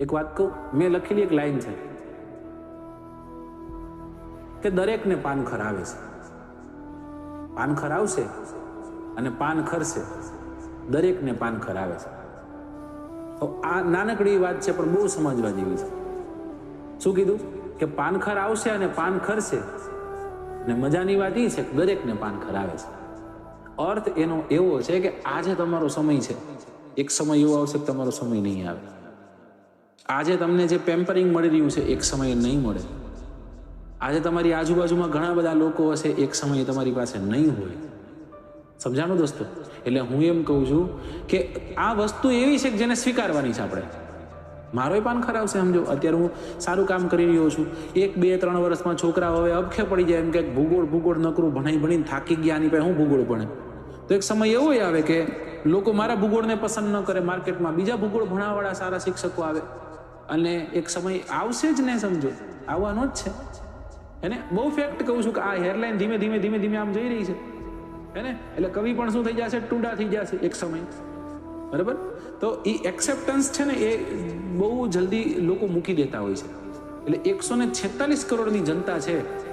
એક વાત કહું, મેં લખેલી એક લાઈન છે કે દરેકને પાન ખરાવે છે. પાન ખરાવશે અને પાન ખરશે. દરેકને પાન ખરાવે છે. તો આ નાનકડી વાત છે, પણ બહુ સમજવા જેવી છે. શું કીધું? કે પાનખર આવશે અને પાન ખરશે. ને મજાની વાત એ છે કે દરેકને પાન ખરાવે છે. અર્થ એનો એવો છે કે આજે તમારો સમય છે. એક સમય એવો આવશે કે તમારો સમય નહીં આવે. આજે તમને જે પેમ્પરિંગ મળી રહ્યું છે, એક સમયે નહીં મળે. આજે તમારી આજુબાજુમાં ઘણા બધા લોકો હશે, એક સમયે તમારી પાસે નહીં હોય. સમજાણો દોસ્તો? એટલે હું એમ કહું છું કે આ વસ્તુ એવી છે કે જેને સ્વીકારવાની છે આપણે. મારોય પાન ખરાબ છે, સમજો. અત્યારે હું સારું કામ કરી રહ્યો છું. એક, બે, ત્રણ વર્ષમાં છોકરા હવે અબખે પડી જાય એમ કે ભૂગોળ ભૂગોળ નકરું ભણાઈ ભણીને થાકી ગયા ની પાસે હું ભૂગોળ ભણે. તો એક સમય એવો આવે કે લોકો મારા ભૂગોળને પસંદ ન કરે માર્કેટમાં. બીજા ભૂગોળ ભણાવવાળા સારા શિક્ષકો આવે. અને એક સમય આવશે જ ને સમજો. આવવાનો જ છે. એને બહુ ફેક્ટ કહું છું કે આ હેરલાઇન ધીમે ધીમે ધીમે ધીમે આમ જઈ રહી છે. હેને એટલે કવિ પણ શું થઈ જશે? ટૂંડા થઈ જશે એક સમય. બરાબર? તો એ એક્સેપ્ટન્સ છે ને એ બહુ જલ્દી લોકો મૂકી દેતા હોય છે. એટલે એકસો ને છેતાલીસ કરોડની જનતા છે.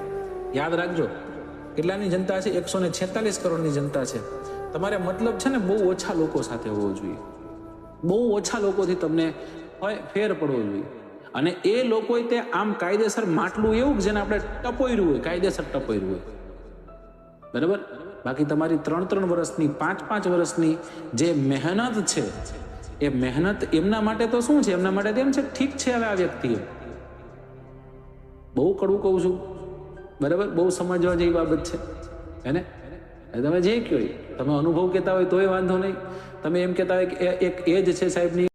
યાદ રાખજો. કેટલાની જનતા છે? એકસો ને છેતાલીસ કરોડની જનતા છે. તમારે મતલબ છે ને બહુ ઓછા લોકો સાથે હોવો જોઈએ. બહુ ઓછા લોકોથી તમને ફેર પડવો જોઈએ. અને એ લોકોએ તે આમ કાયદેસર માટલું એવું જેને આપણે ટપોયરું હોય, કાયદેસર ટપોયરું હોય. બરાબર? બાકી તમારી ત્રણ ત્રણ વર્ષની, પાંચ પાંચ વર્ષની જે મહેનત છે, એ મહેનત એમના માટે તો શું છે? એમના માટે તો એમ છે ઠીક છે હવે આ વ્યક્તિએ. બહુ કડવું કહું છું. બરાબર? બહુ સમજવા જેવી બાબત છે. એને તમે જે કહો. તમે અનુભવ કહેતા હોય તોય વાંધો નહીં તમે એમ કહેતા હોય કે એક એજ છે સાહેબની